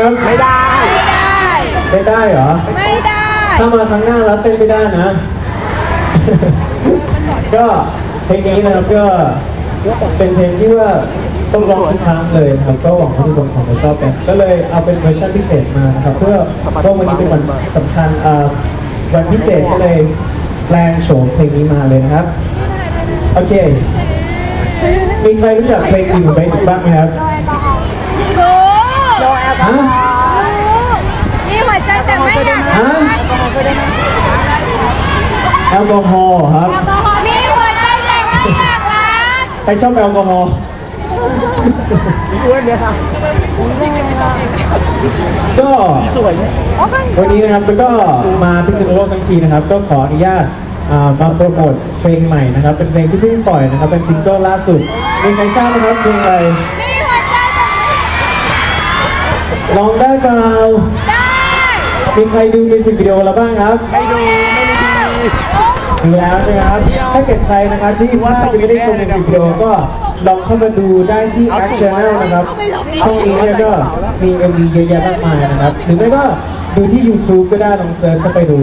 ครับไม่ได้ ไม่ได้เหรอ ไม่ได้ถ้ามาครั้งหน้าแล้วเต้นไม่ได้นะ ก็เพลงนี้นะครับก็เป็นเพลงที่ว่าต้องร้องทุกครั้งเลยนะครับก็หวังว่าทุกคนคงจะชอบกันก็เลยเอาเป็นเวอร์ชันพิเศษมานะครับ เพื่อว่าวันนี้เป็นวันสำคัญอ่าวันพิเศษก็เลยแปลงโฉมเพลงนี้มาเลยนะครับโอเคมีใครรู้จักเพลงอื่นไหมบ้างไหมครับรู้ ฮะนี่หัวใจแต่ไม่อยากฮะแอลกอฮอล์ครับ มีหัวใจแต่ไม่อยากรักใครชอบแอลกอฮอล์อ้วนเนี่ยค่ะก็สวยเนี่ยวันนี้นะครับแล้วก็มาพิษณุโลกทั้งทีนะครับ ก็ขออนุญาตอ่ามาโปรโมทเพลงใหม่นะครับ เป็นเพลงที่เพิ่งปล่อยนะครับ เป็นซิงเกิลล่าสุดมีใครทราบไหมครับเพลงอะไร ร้องได้เปล่าได้มีใครดูมิวสิกวิดีโอแล้วบ้างครับไม่ดูไม่ดูทีวีดูแล้วใช่ไหมครับ ถ้าเกิดใครนะครับที่ว่ายังไม่ได้ชมมิวสิกวิดีโอก็ลองเข้ามาดูได้ที่ Act Channel นะครับช่องนี้เนี่ยก็มี MV เยอะแยะมากมายนะครับ หรือไม่ก็ดูที่ YouTube ก็ได้ลองเซิร์ชเข้าไปดู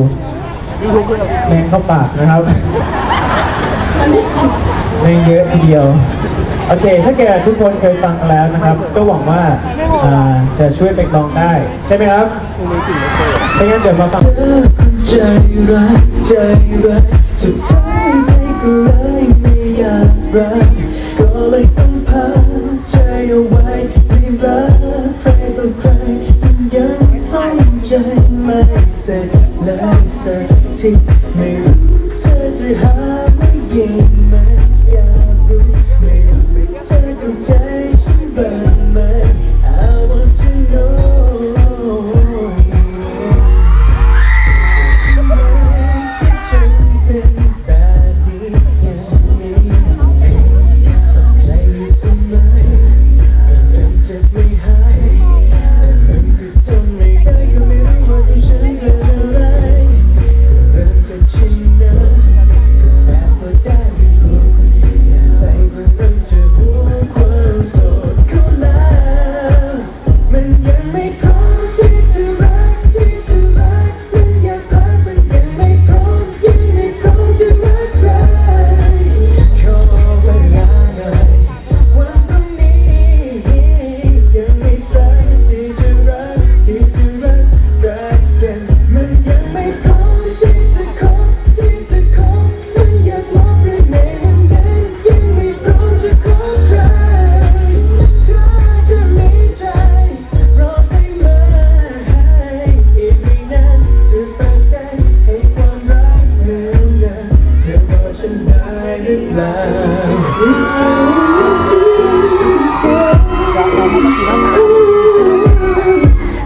ดูดูคุณแมงเข้าปากนะครับแมงเยอะทีเดียว โอเค ถ้าเกิดทุกคนเคยฟังแล้วนะครับ ก็หวังว่าจะช่วยไปลองได้ ใช่ไหมครับถ้างั้นเดี๋ยวมาฟังใจร้ายใจร้ายสุดท้ายใจก็ร้ายไม่อยากรักก็เลยต้องพาใจเอาไว้ไม่รักใครต่อใครยังสนใจไม่เสร็จเลยสักทีไม่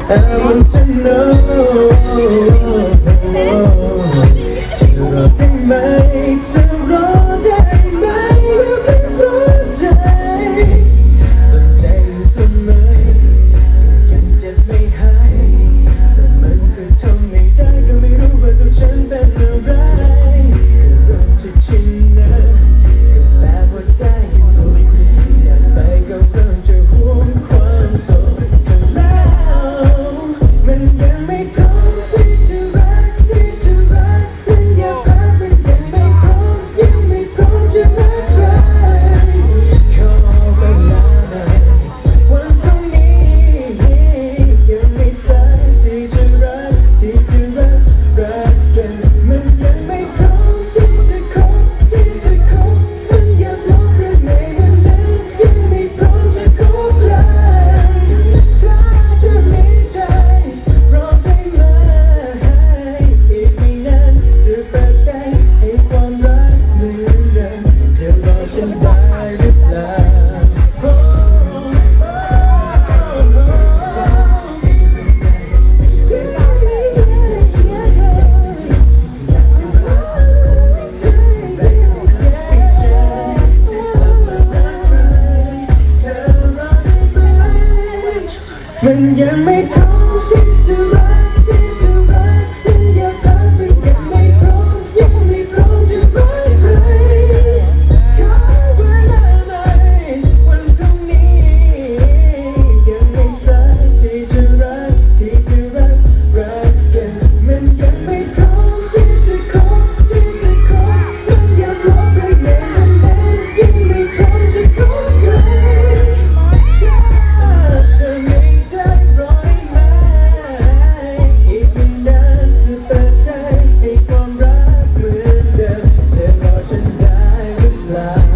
I want to know จะรอได้ไหมจะรอ ยังไม่พ love.